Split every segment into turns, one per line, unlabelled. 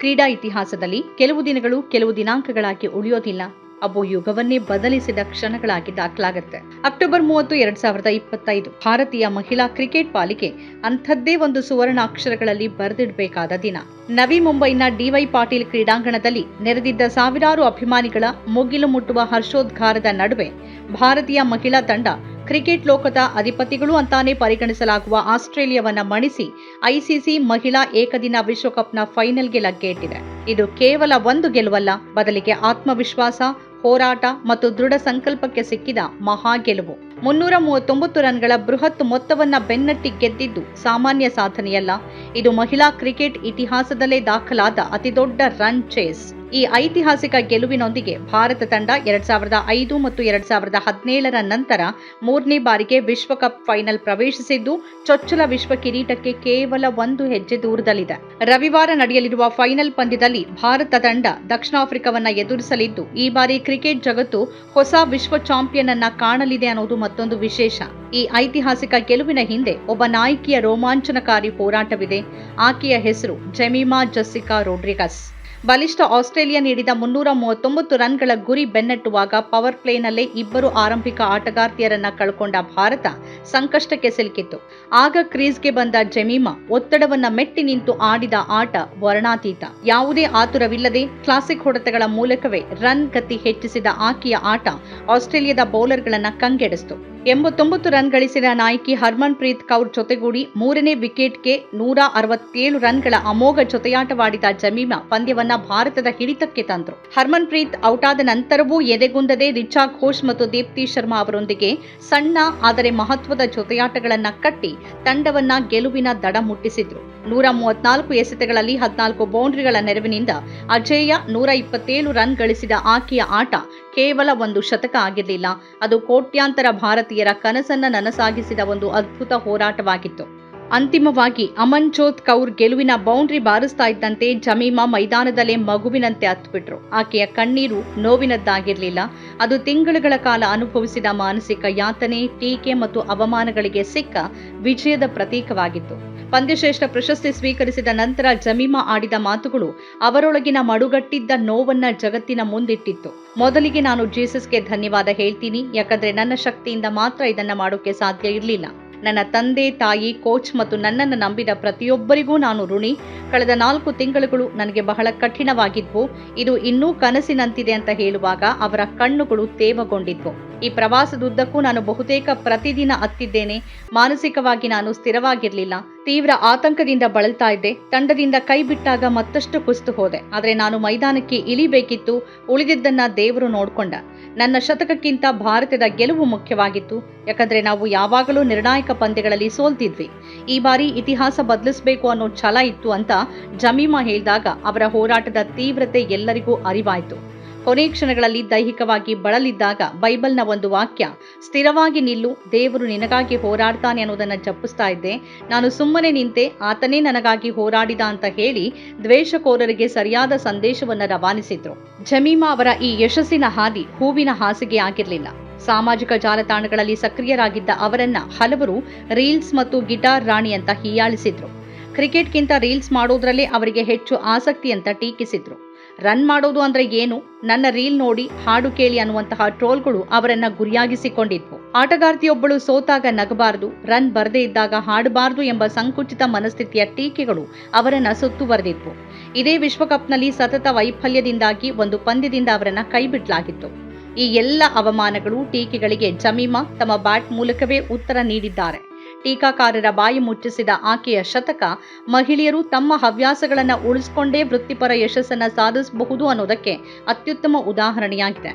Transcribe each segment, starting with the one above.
ಕ್ರೀಡಾ ಇತಿಹಾಸದಲ್ಲಿ ಕೆಲವು ದಿನಗಳು ಕೆಲವು ದಿನಾಂಕಗಳಾಗಿ ಉಳಿಯೋದಿಲ್ಲ. ಅವು ಯುಗವನ್ನೇ ಬದಲಿಸಿದ ಕ್ಷಣಗಳಾಗಿ ದಾಖಲಾಗುತ್ತೆ. ಅಕ್ಟೋಬರ್ ಮೂವತ್ತು, ಎರಡ್ ಸಾವಿರದ ಇಪ್ಪತ್ತೈದು. ಭಾರತೀಯ ಮಹಿಳಾ ಕ್ರಿಕೆಟ್ ಪಾಲಿಕೆ ಅಂಥದ್ದೇ ಒಂದು ಸುವರ್ಣ ಅಕ್ಷರಗಳಲ್ಲಿ ಬರೆದಿಡಬೇಕಾದ ದಿನ. ನವಿ ಮುಂಬೈನ ಡಿವೈ ಪಾಟೀಲ್ ಕ್ರೀಡಾಂಗಣದಲ್ಲಿ ನೆರೆದಿದ್ದ ಸಾವಿರಾರು ಅಭಿಮಾನಿಗಳ ಮುಗಿಲು ಮುಟ್ಟುವ ಹರ್ಷೋದ್ಗಾರದ ನಡುವೆ ಭಾರತೀಯ ಮಹಿಳಾ ತಂಡ ಕ್ರಿಕೆಟ್ ಲೋಕದ ಅಧಿಪತಿಗಳು ಅಂತಾನೆ ಪರಿಗಣಿಸಲಾಗುವ ಆಸ್ಟ್ರೇಲಿಯಾವನ್ನ ಮಣಿಸಿ ಐಸಿಸಿ ಮಹಿಳಾ ಏಕದಿನ ವಿಶ್ವಕಪ್ನ ಫೈನಲ್ಗೆ ಲಗ್ಗೆ ಇಟ್ಟಿದೆ ಇದು ಕೇವಲ ಒಂದು ಗೆಲುವಲ್ಲ, ಬದಲಿಗೆ ಆತ್ಮವಿಶ್ವಾಸ, ಹೋರಾಟ ಮತ್ತು ದೃಢ ಸಂಕಲ್ಪಕ್ಕೆ ಸಿಕ್ಕಿದ ಮಹಾ ಗೆಲುವು. ಮುನ್ನೂರ ಮೂವತ್ತೊಂಬತ್ತು ರನ್ಗಳ ಬೃಹತ್ ಮೊತ್ತವನ್ನ ಬೆನ್ನಟ್ಟಿ ಗೆದ್ದಿದ್ದು ಸಾಮಾನ್ಯ ಸಾಧನೆಯಲ್ಲ, ಇದು ಮಹಿಳಾ ಕ್ರಿಕೆಟ್ ಇತಿಹಾಸದಲ್ಲೇ ದಾಖಲಾದ ಅತಿದೊಡ್ಡ ರನ್ ಚೇಸ್. ಈ ಐತಿಹಾಸಿಕ ಗೆಲುವಿನೊಂದಿಗೆ ಭಾರತ ತಂಡ ಎರಡ್ ಸಾವಿರದ ಐದು ಮತ್ತು ಎರಡ್ ಸಾವಿರದ ಹದಿನೇಳರ ನಂತರ ಮೂರನೇ ಬಾರಿಗೆ ವಿಶ್ವಕಪ್ ಫೈನಲ್ ಪ್ರವೇಶಿಸಿದ್ದು, ಚೊಚ್ಚಲ ವಿಶ್ವ ಕಿರೀಟಕ್ಕೆ ಕೇವಲ ಒಂದು ಹೆಜ್ಜೆ ದೂರದಲ್ಲಿದೆ. ರವಿವಾರ ನಡೆಯಲಿರುವ ಫೈನಲ್ ಪಂದ್ಯದಲ್ಲಿ ಭಾರತ ತಂಡ ದಕ್ಷಿಣ ಆಫ್ರಿಕಾವನ್ನ ಎದುರಿಸಲಿದ್ದು, ಈ ಬಾರಿ ಕ್ರಿಕೆಟ್ ಜಗತ್ತು ಹೊಸ ವಿಶ್ವ ಚಾಂಪಿಯನ್ ಅನ್ನ ಕಾಣಲಿದೆ ಅನ್ನೋದು ಮತ್ತೊಂದು ವಿಶೇಷ. ಈ ಐತಿಹಾಸಿಕ ಗೆಲುವಿನ ಹಿಂದೆ ಒಬ್ಬ ನಾಯಕಿಯ ರೋಮಾಂಚನಕಾರಿ ಹೋರಾಟವಿದೆ. ಆಕೆಯ ಹೆಸರು ಜೆಮಿಮಾ ಜಸ್ಸಿಕಾ ರೋಡ್ರಿಗಸ್. ಬಲಿಷ್ಠ ಆಸ್ಟ್ರೇಲಿಯಾ ನೀಡಿದ ಮುನ್ನೂರ ಮೂವತ್ತೊಂಬತ್ತು ರನ್ಗಳ ಗುರಿ ಬೆನ್ನಟ್ಟುವಾಗ ಪವರ್ ಪ್ಲೇನಲ್ಲೇ ಇಬ್ಬರು ಆರಂಭಿಕ ಆಟಗಾರ್ತಿಯರನ್ನ ಕಳ್ಕೊಂಡ ಭಾರತ ಸಂಕಷ್ಟಕ್ಕೆ ಸಿಲುಕಿತ್ತು. ಆಗ ಕ್ರೀಸ್ಗೆ ಬಂದ ಜೆಮೀಮಾ ಒತ್ತಡವನ್ನ ಮೆಟ್ಟಿ ನಿಂತು ಆಡಿದ ಆಟ ವರ್ಣಾತೀತ. ಯಾವುದೇ ಆತುರವಿಲ್ಲದೆ ಕ್ಲಾಸಿಕ್ ಹೊಡೆತಗಳ ಮೂಲಕವೇ ರನ್ ಗತಿ ಹೆಚ್ಚಿಸಿದ ಆಕೆಯ ಆಟ ಆಸ್ಟ್ರೇಲಿಯಾದ ಬೌಲರ್ಗಳನ್ನ ಕಂಗೆಡಿಸಿತು. ಎಂಬತ್ತೊಂಬತ್ತು ರನ್ ಗಳಿಸಿದ ನಾಯಕಿ ಹರ್ಮನ್ ಪ್ರೀತ್ ಕೌರ್ ಜೊತೆಗೂಡಿ ಮೂರನೇ ವಿಕೆಟ್ಗೆ ನೂರ ಅರವತ್ತೇಳು ರನ್ಗಳ ಅಮೋಘ ಜೊತೆಯಾಟವಾಡಿದ ಜಮೀಮಾ ಪಂದ್ಯವನ್ನ ಭಾರತದ ಹಿಡಿತಕ್ಕೆ ತಂದರು. ಹರ್ಮನ್ ಪ್ರೀತ್ ಔಟ್ ಆದ ನಂತರವೂ ಎದೆಗುಂದದೆ ರಿಚಾ ಘೋಷ್ ಮತ್ತು ದೀಪ್ತಿ ಶರ್ಮಾ ಅವರೊಂದಿಗೆ ಸಣ್ಣ, ಆದರೆ ಮಹತ್ವದ ಜೊತೆಯಾಟಗಳನ್ನ ಕಟ್ಟಿ ತಂಡವನ್ನ ಗೆಲುವಿನ ದಡ ಮುಟ್ಟಿಸಿದ್ರು. ನೂರ ಮೂವತ್ನಾಲ್ಕು ಎಸೆತಗಳಲ್ಲಿ ಹದಿನಾಲ್ಕು ಬೌಂಡ್ರಿಗಳ ನೆರವಿನಿಂದ ಅಜೇಯ ನೂರ ಇಪ್ಪತ್ತೇಳು ರನ್ ಗಳಿಸಿದ ಆಕೆಯ ಆಟ ಕೇವಲ ಒಂದು ಶತಕ ಆಗಿರಲಿಲ್ಲ. ಅದು ಕೋಟ್ಯಾಂತರ ಭಾರತೀಯರ ಕನಸನ್ನ ನನಸಾಗಿಸಿದ ಒಂದು ಅದ್ಭುತ ಹೋರಾಟವಾಗಿತ್ತು. ಅಂತಿಮವಾಗಿ ಅಮನ್ಜೋತ್ ಕೌರ್ ಗೆಲುವಿನ ಬೌಂಡ್ರಿ ಬಾರಿಸ್ತಾ ಇದ್ದಂತೆ ಜಮೀಮಾ ಮೈದಾನದಲ್ಲೇ ಮಗುವಿನಂತೆ ಹತ್ತುಬಿಟ್ರು ಆಕೆಯ ಕಣ್ಣೀರು ನೋವಿನದ್ದಾಗಿರಲಿಲ್ಲ. ಅದು ತಿಂಗಳುಗಳ ಕಾಲ ಅನುಭವಿಸಿದ ಮಾನಸಿಕ ಯಾತನೆ, ಟೀಕೆ ಮತ್ತು ಅವಮಾನಗಳಿಗೆ ಸಿಕ್ಕ ವಿಜಯದ ಪ್ರತೀಕವಾಗಿತ್ತು. ಪಂದ್ಯಶ್ರೇಷ್ಠ ಪ್ರಶಸ್ತಿ ಸ್ವೀಕರಿಸಿದ ನಂತರ ಜಮೀಮಾ ಆಡಿದ ಮಾತುಗಳು ಅವರೊಳಗಿನ ಮಡುಗಟ್ಟಿದ್ದ ನೋವನ್ನ ಜಗತ್ತಿನ ಮುಂದಿಟ್ಟಿತ್ತು. ಮೊದಲಿಗೆ ನಾನು ಜೀಸಸ್ಗೆ ಧನ್ಯವಾದ ಹೇಳ್ತೀನಿ. ಯಾಕಂದ್ರೆ ನನ್ನ ಶಕ್ತಿಯಿಂದ ಮಾತ್ರ ಇದನ್ನ ಮಾಡೋಕೆ ಸಾಧ್ಯ ಇರಲಿಲ್ಲ. ನನ್ನ ತಂದೆ, ತಾಯಿ, ಕೋಚ್ ಮತ್ತು ನನ್ನನ್ನು ನಂಬಿದ ಪ್ರತಿಯೊಬ್ಬರಿಗೂ ನಾನು ಋಣಿ. ಕಳೆದ ನಾಲ್ಕು ತಿಂಗಳುಗಳು ನನಗೆ ಬಹಳ ಕಠಿಣವಾಗಿದ್ವು. ಇದು ಇನ್ನೂ ಕನಸಿನಂತಿದೆ ಅಂತ ಹೇಳುವಾಗ ಅವರ ಕಣ್ಣುಗಳು ತೇವಗೊಂಡಿದ್ವು. ಈ ಪ್ರವಾಸದುದ್ದಕ್ಕೂ ನಾನು ಬಹುತೇಕ ಪ್ರತಿದಿನ ಅತ್ತಿದ್ದೇನೆ ಮಾನಸಿಕವಾಗಿ ನಾನು ಸ್ಥಿರವಾಗಿರಲಿಲ್ಲ. ತೀವ್ರ ಆತಂಕದಿಂದ ಬಳಲ್ತಾ ಇದ್ದೆ. ತಂಡದಿಂದ ಕೈ ಬಿಟ್ಟಾಗ ಮತ್ತಷ್ಟು ಕುಸ್ತು ಹೋದೆ. ಆದರೆ ನಾನು ಮೈದಾನಕ್ಕೆ ಇಳಿಬೇಕಿತ್ತು. ಉಳಿದಿದ್ದನ್ನ ದೇವರು ನೋಡ್ಕೊಂಡ. ನನ್ನ ಶತಕಕ್ಕಿಂತ ಭಾರತದ ಗೆಲುವು ಮುಖ್ಯವಾಗಿತ್ತು. ಯಾಕಂದ್ರೆ ನಾವು ಯಾವಾಗಲೂ ನಿರ್ಣಾಯಕ ಪಂದ್ಯಗಳಲ್ಲಿ ಸೋಲ್ತಿದ್ವಿ. ಈ ಬಾರಿ ಇತಿಹಾಸ ಬದಲಿಸಬೇಕು ಅನ್ನೋ ಛಲ ಇತ್ತು ಅಂತ ಜಮೀಮಾ ಹೇಳಿದಾಗ ಅವರ ಹೋರಾಟದ ತೀವ್ರತೆ ಎಲ್ಲರಿಗೂ ಅರಿವಾಯಿತು. ಕೊನೆ ಕ್ಷಣಗಳಲ್ಲಿ ದೈಹಿಕವಾಗಿ ಬಳಲಿದ್ದಾಗ ಬೈಬಲ್ನ ಒಂದು ವಾಕ್ಯ, ಸ್ಥಿರವಾಗಿ ನಿಲ್ಲು, ದೇವರು ನಿನಗಾಗಿ ಹೋರಾಡ್ತಾನೆ ಅನ್ನೋದನ್ನು ಜಪ್ಪಿಸ್ತಾ ಇದ್ದೆ. ನಾನು ಸುಮ್ಮನೆ ನಿಂತೆ ಆತನೇ ನನಗಾಗಿ ಹೋರಾಡಿದ ಅಂತ ಹೇಳಿ ದ್ವೇಷಕೋರರಿಗೆ ಸರಿಯಾದ ಸಂದೇಶವನ್ನ ರವಾನಿಸಿದ್ರು. ಜಮೀಮಾ ಅವರ ಈ ಯಶಸ್ಸಿನ ಹಾದಿ ಹೂವಿನ ಹಾಸಿಗೆ ಆಗಿರಲಿಲ್ಲ. ಸಾಮಾಜಿಕ ಜಾಲತಾಣಗಳಲ್ಲಿ ಸಕ್ರಿಯರಾಗಿದ್ದ ಅವರನ್ನ ಹಲವರು ರೀಲ್ಸ್ ಮತ್ತು ಗಿಟಾರ್ ರಾಣಿ ಅಂತ ಹೀಯಾಳಿಸಿದ್ರು. ಕ್ರಿಕೆಟ್ಗಿಂತ ರೀಲ್ಸ್ ಮಾಡೋದ್ರಲ್ಲಿ ಅವರಿಗೆ ಹೆಚ್ಚು ಆಸಕ್ತಿ ಅಂತ ಟೀಕಿಸಿದ್ರು. ರನ್ ಮಾಡೋದು ಅಂದ್ರೆ ಏನು? ನನ್ನ ರೀಲ್ ನೋಡಿ ಹಾಡು ಕೇಳಿ ಅನ್ನುವಂತಹ ಟ್ರೋಲ್ಗಳು ಅವರನ್ನ ಗುರಿಯಾಗಿಸಿಕೊಂಡಿದ್ವು. ಆಟಗಾರ್ತಿಯೊಬ್ಬಳು ಸೋತಾಗ ನಗಬಾರದು, ರನ್ ಬರದೇ ಇದ್ದಾಗ ಹಾಡಬಾರದು ಎಂಬ ಸಂಕುಚಿತ ಮನಸ್ಥಿತಿಯ ಟೀಕೆಗಳು ಅವರನ್ನ ಸುತ್ತುವರೆದಿದ್ವು ಇದೇ ವಿಶ್ವಕಪ್ನಲ್ಲಿ ಸತತ ವೈಫಲ್ಯದಿಂದಾಗಿ ಒಂದು ಪಂದ್ಯದಿಂದ ಅವರನ್ನ ಕೈಬಿಡಲಾಗಿತ್ತು ಈ ಎಲ್ಲ ಅವಮಾನಗಳು ಟೀಕೆಗಳಿಗೆ ಜಮೀಮಾ ತಮ್ಮ ಬ್ಯಾಟ್ ಮೂಲಕವೇ ಉತ್ತರ ನೀಡಿದ್ದಾರೆ. ಟೀಕಾಕಾರರ ಬಾಯಿ ಮುಚ್ಚಿಸಿದ ಆಕೆಯ ಶತಕ, ಮಹಿಳೆಯರು ತಮ್ಮ ಹವ್ಯಾಸಗಳನ್ನು ಉಳಿಸಿಕೊಂಡೇ ವೃತ್ತಿಪರ ಯಶಸ್ಸನ್ನು ಸಾಧಿಸಬಹುದು ಅನ್ನೋದಕ್ಕೆ ಅತ್ಯುತ್ತಮ ಉದಾಹರಣೆಯಾಗಿದೆ.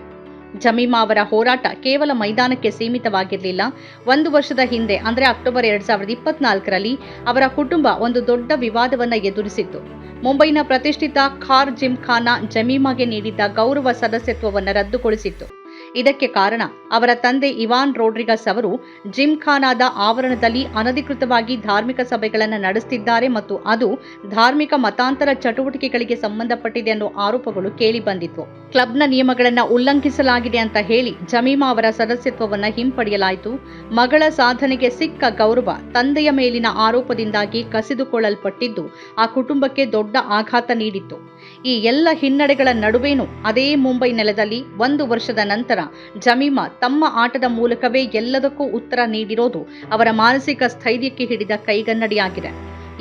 ಜಮೀಮಾ ಅವರ ಹೋರಾಟ ಕೇವಲ ಮೈದಾನಕ್ಕೆ ಸೀಮಿತವಾಗಿರಲಿಲ್ಲ. ಒಂದು ವರ್ಷದ ಹಿಂದೆ, ಅಂದರೆ ಅಕ್ಟೋಬರ್ ಎರಡ್ ಸಾವಿರದ ಇಪ್ಪತ್ನಾಲ್ಕರಲ್ಲಿ, ಅವರ ಕುಟುಂಬ ಒಂದು ದೊಡ್ಡ ವಿವಾದವನ್ನ ಎದುರಿಸಿತ್ತು. ಮುಂಬೈನ ಪ್ರತಿಷ್ಠಿತ ಖಾರ್ ಜಿಮ್ ಖಾನ ಜಮೀಮಾಗೆ ನೀಡಿದ್ದ ಗೌರವ ಸದಸ್ಯತ್ವವನ್ನು ರದ್ದುಗೊಳಿಸಿತ್ತು. ಇದಕ್ಕೆ ಕಾರಣ ಅವರ ತಂದೆ ಇವಾನ್ ರೋಡ್ರಿಗಸ್ ಅವರು ಜಿಮ್ಖಾನಾದ ಆವರಣದಲ್ಲಿ ಅನಧಿಕೃತವಾಗಿ ಧಾರ್ಮಿಕ ಸಭೆಗಳನ್ನು ನಡೆಸುತ್ತಿದ್ದಾರೆ ಮತ್ತು ಅದು ಧಾರ್ಮಿಕ ಮತಾಂತರ ಚಟುವಟಿಕೆಗಳಿಗೆ ಸಂಬಂಧಪಟ್ಟಿದೆ ಅನ್ನೋ ಆರೋಪಗಳು ಕೇಳಿಬಂದಿತ್ತು ಕ್ಲಬ್ನ ನಿಯಮಗಳನ್ನು ಉಲ್ಲಂಘಿಸಲಾಗಿದೆ ಅಂತ ಹೇಳಿ ಜಮೀಮಾ ಅವರ ಸದಸ್ಯತ್ವವನ್ನು ಹಿಂಪಡೆಯಲಾಯಿತು. ಮಗಳ ಸಾಧನೆಗೆ ಸಿಕ್ಕ ಗೌರವ ತಂದೆಯ ಮೇಲಿನ ಆರೋಪದಿಂದಾಗಿ ಕಸಿದುಕೊಳ್ಳಲ್ಪಟ್ಟಿದ್ದು ಆ ಕುಟುಂಬಕ್ಕೆ ದೊಡ್ಡ ಆಘಾತ ನೀಡಿತ್ತು. ಈ ಎಲ್ಲ ಹಿನ್ನಡೆಗಳ ನಡುವೇನು ಅದೇ ಮುಂಬೈ ನೆಲದಲ್ಲಿ ಒಂದು ವರ್ಷದ ನಂತರ ಜಮೀಮಾ ತಮ್ಮ ಆಟದ ಮೂಲಕವೇ ಎಲ್ಲದಕ್ಕೂ ಉತ್ತರ ನೀಡಿರೋದು ಅವರ ಮಾನಸಿಕ ಸ್ಥೈರ್ಯಕ್ಕೆ ಹಿಡಿದ ಕೈಗನ್ನಡಿಯಾಗಿದೆ.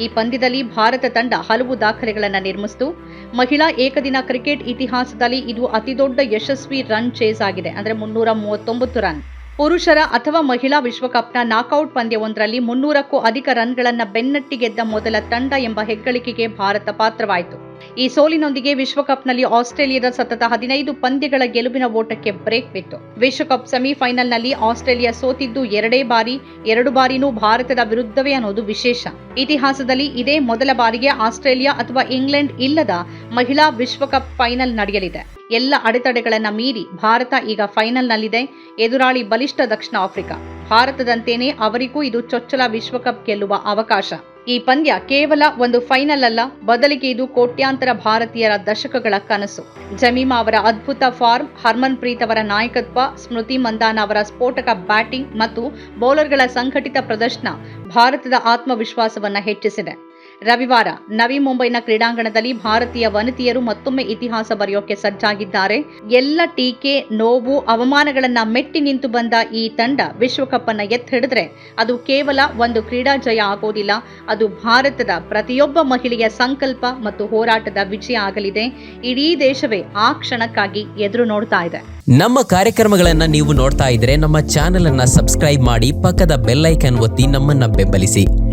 ಈ ಪಂದ್ಯದಲ್ಲಿ ಭಾರತ ತಂಡ ಹಲವು ದಾಖಲೆಗಳನ್ನು ನಿರ್ಮಿಸಿತು. ಮಹಿಳಾ ಏಕದಿನ ಕ್ರಿಕೆಟ್ ಇತಿಹಾಸದಲ್ಲಿ ಇದು ಅತಿದೊಡ್ಡ ಯಶಸ್ವಿ ರನ್ ಚೇಸ್ ಆಗಿದೆ. ಅಂದರೆ ಮುನ್ನೂರ ಮೂವತ್ತೊಂಬತ್ತು ರನ್. ಪುರುಷರ ಅಥವಾ ಮಹಿಳಾ ವಿಶ್ವಕಪ್ನ ನಾಕೌಟ್ ಪಂದ್ಯವೊಂದರಲ್ಲಿ ಮುನ್ನೂರಕ್ಕೂ ಅಧಿಕ ರನ್ಗಳನ್ನು ಬೆನ್ನಟ್ಟಿ ಗೆದ್ದ ಮೊದಲ ತಂಡ ಎಂಬ ಹೆಗ್ಗಳಿಕೆಗೆ ಭಾರತ ಪಾತ್ರವಾಯಿತು. ಈ ಸೋಲಿನೊಂದಿಗೆ ವಿಶ್ವಕಪ್ನಲ್ಲಿ ಆಸ್ಟ್ರೇಲಿಯಾದ ಸತತ ಹದಿನೈದು ಪಂದ್ಯಗಳ ಗೆಲುವಿನ ಓಟಕ್ಕೆ ಬ್ರೇಕ್ ಬಿತ್ತು. ವಿಶ್ವಕಪ್ ಸೆಮಿಫೈನಲ್ನಲ್ಲಿ ಆಸ್ಟ್ರೇಲಿಯಾ ಸೋತಿದ್ದು ಎರಡೇ ಬಾರಿ, ಎರಡು ಬಾರಿನೂ ಭಾರತದ ವಿರುದ್ಧವೇ ಅನ್ನೋದು ವಿಶೇಷ. ಇತಿಹಾಸದಲ್ಲಿ ಇದೇ ಮೊದಲ ಬಾರಿಗೆ ಆಸ್ಟ್ರೇಲಿಯಾ ಅಥವಾ ಇಂಗ್ಲೆಂಡ್ ಇಲ್ಲದ ಮಹಿಳಾ ವಿಶ್ವಕಪ್ ಫೈನಲ್ ನಡೆಯಲಿದೆ. ಎಲ್ಲ ಅಡೆತಡೆಗಳನ್ನ ಮೀರಿ ಭಾರತ ಈಗ ಫೈನಲ್ನಲ್ಲಿದೆ. ಎದುರಾಳಿ ಬಲಿಷ್ಠ ದಕ್ಷಿಣ ಆಫ್ರಿಕಾ. ಭಾರತದಂತೆಯೇ ಅವರಿಗೂ ಇದು ಚೊಚ್ಚಲ ವಿಶ್ವಕಪ್ ಗೆಲ್ಲುವ ಅವಕಾಶ. ಈ ಪಂದ್ಯ ಕೇವಲ ಒಂದು ಫೈನಲ್ ಅಲ್ಲ, ಬದಲಿಗೆ ಇದು ಕೋಟ್ಯಾಂತರ ಭಾರತೀಯರ ದಶಕಗಳ ಕನಸು. ಜಮೀಮಾ ಅವರ ಅದ್ಭುತ ಫಾರ್ಮ್ ಹರ್ಮನ್ ಪ್ರೀತ್ ಅವರ ನಾಯಕತ್ವ, ಸ್ಮೃತಿ ಮಂದಾನ ಅವರ ಸ್ಫೋಟಕ ಬ್ಯಾಟಿಂಗ್ ಮತ್ತು ಬೌಲರ್ಗಳ ಸಂಘಟಿತ ಪ್ರದರ್ಶನ ಭಾರತದ ಆತ್ಮವಿಶ್ವಾಸವನ್ನು ಹೆಚ್ಚಿಸಿದೆ. ರವಿವಾರ ನವಿ ಮುಂಬೈನ ಕ್ರೀಡಾಂಗಣದಲ್ಲಿ ಭಾರತೀಯ ವನಿತೆಯರು ಮತ್ತೊಮ್ಮೆ ಇತಿಹಾಸ ಬರೆಯೋಕೆ ಸಜ್ಜಾಗಿದ್ದಾರೆ. ಎಲ್ಲ ಟೀಕೆ, ನೋವು, ಅವಮಾನಗಳನ್ನ ಮೆಟ್ಟಿ ನಿಂತು ಬಂದ ಈ ತಂಡ ವಿಶ್ವಕಪ್ ಅನ್ನ ಎತ್ತಿಡಿದ್ರೆ ಅದು ಕೇವಲ ಒಂದು ಕ್ರೀಡಾ ಜಯ ಆಗೋದಿಲ್ಲ. ಅದು ಭಾರತದ ಪ್ರತಿಯೊಬ್ಬ ಮಹಿಳೆಯ ಸಂಕಲ್ಪ ಮತ್ತು ಹೋರಾಟದ ವಿಜಯ ಆಗಲಿದೆ. ಇಡೀ ದೇಶವೇ ಆ ಕ್ಷಣಕ್ಕಾಗಿ ಎದುರು ನೋಡ್ತಾ ಇದೆ.
ನಮ್ಮ ಕಾರ್ಯಕ್ರಮಗಳನ್ನ ನೀವು ನೋಡ್ತಾ ಇದ್ರೆ ನಮ್ಮ ಚಾನೆಲ್ ಅನ್ನ ಸಬ್ಸ್ಕ್ರೈಬ್ ಮಾಡಿ ಪಕ್ಕದ ಬೆಲ್ಲೈಕನ್ ಒತ್ತಿ ನಮ್ಮನ್ನ ಬೆಂಬಲಿಸಿ.